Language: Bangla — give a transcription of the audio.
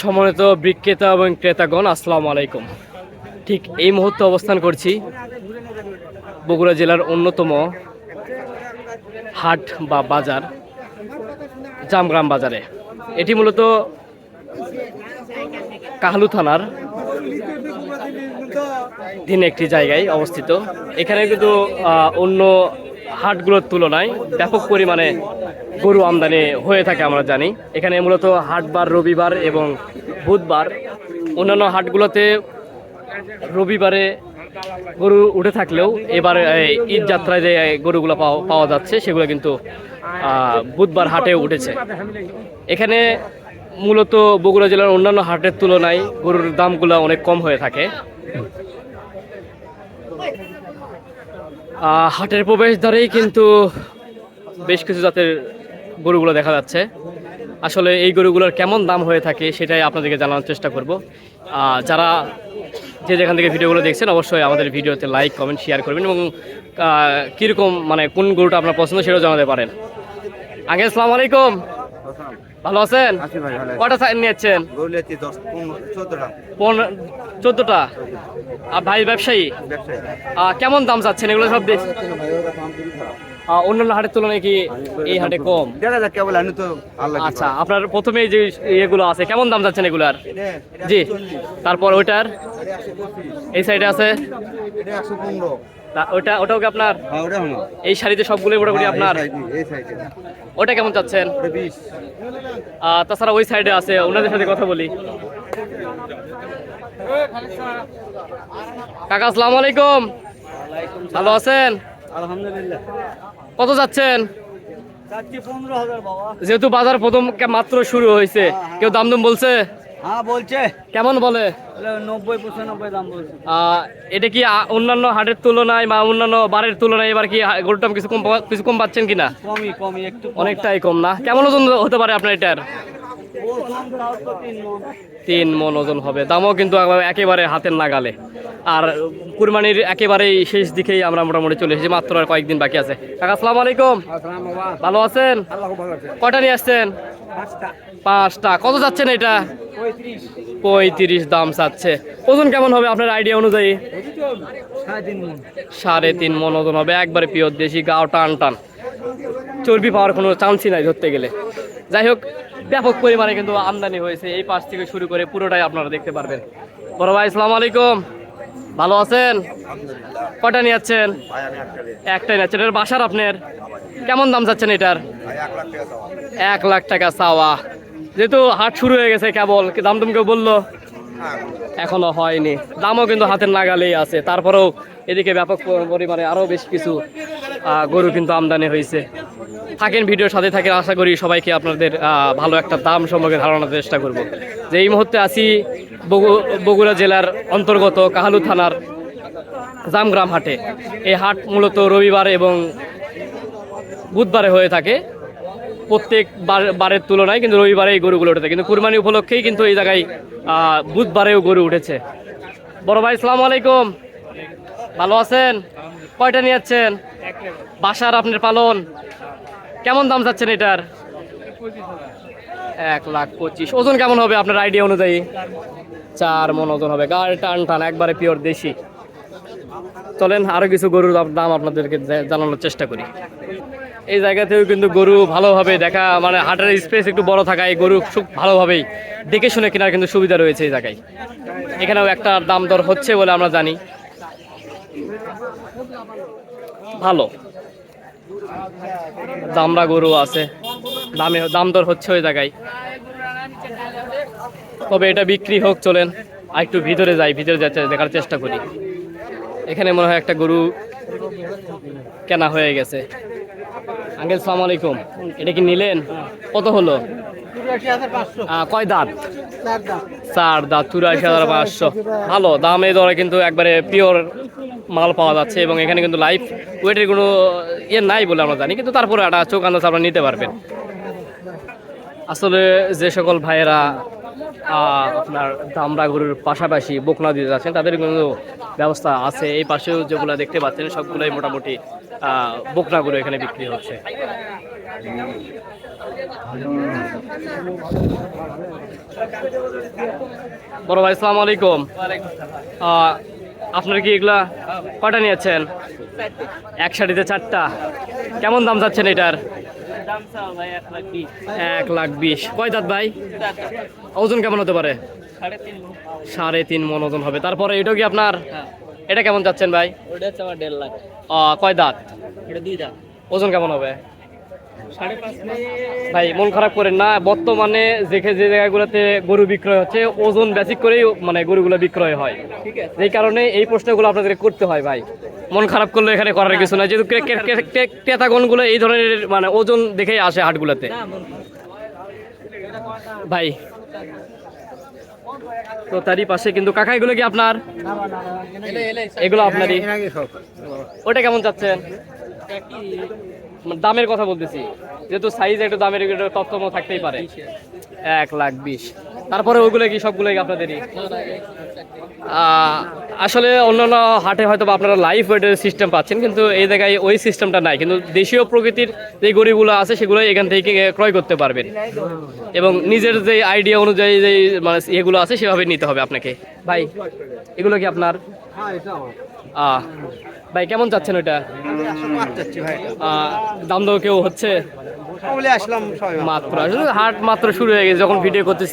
সম্মানিত বিক্রেতা এবং ক্রেতাগণ, আসসালামু আলাইকুম। ঠিক এই মুহূর্তে অবস্থান করছি বগুড়া জেলার অন্যতম হাট বা বাজার, জামগ্রাম বাজারে। এটি মূলত কাহালু থানার দিন একটি জায়গায় অবস্থিত। এখানে কিন্তু অন্য হাটগুলোর তুলনায় ব্যাপক পরিমাণে গরু আমদানি হয়ে থাকে আমরা জানি। এখানে মূলত হাটবার, রবিবার এবং বুধবার অন্যান্য হাটগুলোতে রবিবারে গরু উঠে থাকলেও এবার ঈদ যাত্রায় যে গরুগুলো পাওয়া যাচ্ছে, সেগুলো কিন্তু বুধবার হাটে উঠেছে। এখানে মূলত বগুড়া জেলার অন্যান্য হাটের তুলনায় গরুর দামগুলো অনেক কম হয়ে থাকে। হাটের প্রবেশ দ্বারেই কিন্তু বেশ কিছু জাতের গরুগুলো দেখা যাচ্ছে। আসলে এই গরুগুলোর কেমন দাম হয়ে থাকে সেটাই আপনাদেরকে জানানোর চেষ্টা করব। যারা যে যেখান থেকে ভিডিওগুলো দেখছেন, অবশ্যই আমাদের ভিডিওতে লাইক কমেন্ট শেয়ার করবেন এবং কীরকম মানে কোন গরুটা আপনার পছন্দ সেটাও জানাতে পারেন। আগে আসসালামু আলাইকুম। ভালো আছেন। কটা সাইন নিয়েছেন? চোদ্দটা। আর ভাই ব্যবসায়ী? কেমন দাম চাচ্ছেন? এগুলো সব দেশ অন্যান্য হাটের তুলনায় কি এই হাটে কম? কেবল আমি তো আচ্ছা আপনার প্রথমে যে ইয়েগুলো আছে কেমন দাম যাচ্ছেন এগুলার? জি। তারপর ওইটার? এই সাইডে আছে? একশো পনেরো। তা- ওটা ওটাও কি আপনার? হ্যাঁ এই শাড়িতে সবগুলো মোটামুটি আপনার? ওটা কেমন চাচ্ছেন? তাছাড়া ওই সাইডে আছে ওনাদের সাথে কথা বলি। কাকা আসসালামু আলাইকুম। ভালো আছেন? আলহামদুলিল্লাহ। কত যাচ্ছেন? যেহেতু বাজার প্রথম মাত্র শুরু হয়েছে। কেউ দাম দাম বলছে? হ্যাঁ বলছে। কেমন বলে? নব্বই পঁচানব্বই দাম বলছে। আহ, এটা কি অন্যান্য হাটের তুলনায় বা অন্যান্য বারের তুলনায় এবার কি গরুর দাম কিছু কম কিছু কম পাচ্ছেন কিনা? কমই কমই একটু অনেকটাই কম না? কেমন ওজন হতে পারে আপনার এটার? তিন মন ওজন হবে। দামও কিন্তু একেবারে হাতের নাগালে। আর কুরবানির একেবারেই শেষ দিকেই আমরা মোটামুটি চলে এসেছি, মাত্র আর কয়েকদিন বাকি আছে। আসসালামু আলাইকুম। ভালো আছেন? কয়টা নিয়ে আসছেন? পাঁচটা। কত যাচ্ছেন এটা? পঁয়ত্রিশ দাম চাচ্ছে। ওজন কেমন হবে আপনার আইডিয়া অনুযায়ী? সাড়ে তিন মন ওজন হবে, একবারে পিওর দেশি গাও টান টান। চর্বি পাওয়ার কোনো চান্সই নাই ধরতে গেলে। যাই হোক ব্যাপক পরিমাণে কিন্তু আমদানি হয়েছে এই পাশ থেকে শুরু করে পুরোটাই আপনারা দেখতে পারবেন। বড় ভাই আসসালামু আলাইকুম। ভালো আছেন? কটা নিয়ে যাচ্ছেন? একটা একটাই নিচ্ছেন এটার বাসার আপনার? কেমন দাম চাচ্ছেন এটার? এক লাখ টাকা চাওয়া। যেহেতু হাট শুরু হয়ে গেছে কেবল কি দাম তুমি কেউ বলল? হ্যাঁ এখনও হয়নি। দামও কিন্তু হাতের নাগালেই আছে। তারপরেও এদিকে ব্যাপক পরিমাণে আরও বেশ কিছু গরু কিন্তু আমদানি হয়েছে। থাকেন, ভিডিওর সাথে থাকেন, আশা করি সবাইকে আপনাদের ভালো একটা দাম সম্পর্কে ধারণার চেষ্টা করব। যে এই মুহূর্তে আছি বগু- বগুড়া জেলার অন্তর্গত কাহালু থানার জামগ্রাম হাটে। এই হাট মূলত রবিবার এবং বুধবারে হয়ে থাকে। প্রত্যেক বার- বারের তুলনায় কিন্তু রবিবারে এই গরুগুলো উঠেছে। কিন্তু কুরবানি উপলক্ষেই কিন্তু এই জায়গায় বুধবারেও গরু উঠেছে। বড় ভাই সালাম আলাইকুম। ভালো আছেন? কয়টা নিয়ে যাচ্ছেন? বাসার আপনার পালন? কেমন দাম চাচ্ছেন এটার? এক লাখ পঁচিশ। ওজন কেমন হবে আপনার আইডিয়া অনুযায়ী? চার মন ওজন হবে। গাড়ি টান টান, একবারে পিওর দেশি। চলেন আরও কিছু গরুর দাম- আপনাদেরকে জানানোর চেষ্টা করি। এই জায়গাতেও কিন্তু গরু ভালোভাবে দেখা মানে হাটের স্পেস একটু বড় থাকায় গরু খুব ভালোভাবেই দেখে শুনে কেনার কিন্তু সুবিধা রয়েছে এই জায়গায়। এখানেও একটা দাম দর হচ্ছে বলে আমরা জানি। ভালো। দামরা গরু আছে। দামে দাম দর হচ্ছে ওই জায়গায়। তবে এটা বিক্রি হোক, চলেন, আর একটু ভিতরে যাই, ভিতরে যাচ্ছে দেখার চেষ্টা করি। এখানে মনে হয় একটা গরু কেনা হয়ে গেছে। আঙ্কেল, সালাম আলাইকুম। এটা কি নিলেন? কত হলো? কয় দাঁত? চার দাঁত, চুরাশি হাজার পাঁচশো। ভালো, দামে দরে কিন্তু একবারে পিওর মাল পাওয়া যাচ্ছে এবং এখানে কিন্তু লাইফ ওয়েটের কোনো ইয়ে নাই বলে আমরা জানি, কিন্তু তারপরে একটা চোখ আন্দাজ আপনারা নিতে পারবেন। আসলে যে সকল ভাইয়েরা আপনার দামরা গরুর পাশাপাশি বকনা দিতে যাচ্ছেন, তাদের কিন্তু ব্যবস্থা আছে। এই পাশেও যেগুলো দেখতে পাচ্ছেন, সবগুলোই মোটামুটি বকনা গরু এখানে বিক্রি হচ্ছে। বড় ভাই, আসসালামু আলাইকুম। আপনার কি এগুলা কয়টা নিয়েছেন? এক শাড়িতে চারটা। কেমন দাম চাচ্ছেন এটার? এক লাখ বিশ। কয় দাঁত ভাই? ওজন কেমন হতে পারে? সাড়ে তিন মন ওজন হবে। তারপরে এটাও কি আপনার? এটা কেমন যাচ্ছেন ভাই? ওটা হচ্ছে আমার দেড় লাখ। কয় দাঁত? এটা দুই দাম ওজন কেমন হবে? ভাই, মন খারাপ করেন না। বর্তমানে দেখে যে জায়গাগুলোতে গরু বিক্রয় হচ্ছে, ওজন বেসিক করেই মানে গরুগুলো বিক্রয় হয়। এই কারণে এই প্রশ্নগুলো আপনাদের করতে হয় ভাই। মন খারাপ করলে এখানে করার কিছু না যেহেতু ক্রে- ক্রে- ক্রে- ক্রে- ক্রেতাগণগুলো এই ধরনের মানে ওজন দেখেই আসে হাটগুলোতে। ভাই, তো তারই পাশে কিন্তু কাকা, এগুলো কি আপনার? এগুলো আপনারই। ওটা কেমন চাচ্ছেন? দামের কথা বলতেছি। যেহেতু সাইজ একটু দামের একটু থাকতেই পারে। এক লাখ বিশ। তারপরে ওগুলো কি সবগুলো কি আপনাদেরই? আসলে অন্যান্য হাটে হয়তো আপনারা লাইফ ওয়েটের সিস্টেম পাচ্ছেন কিন্তু এই জায়গায় ওই সিস্টেমটা নাই। কিন্তু দেশীয় প্রকৃতির যে গরিগুলো আছে সেগুলো এখান থেকে ক্রয় করতে পারবেন। এবং নিজের যে আইডিয়া অনুযায়ী যে মানে এগুলো আছে সেভাবে নিতে হবে আপনাকে। ভাই এগুলো কি আপনার? আহ, ভাই কেমন চাচ্ছেন ওটা দাম দাম কেউ হচ্ছে? মাত্র হাট মাত্র শুরু হয়ে গেছে যখন ভিডিও করতেছি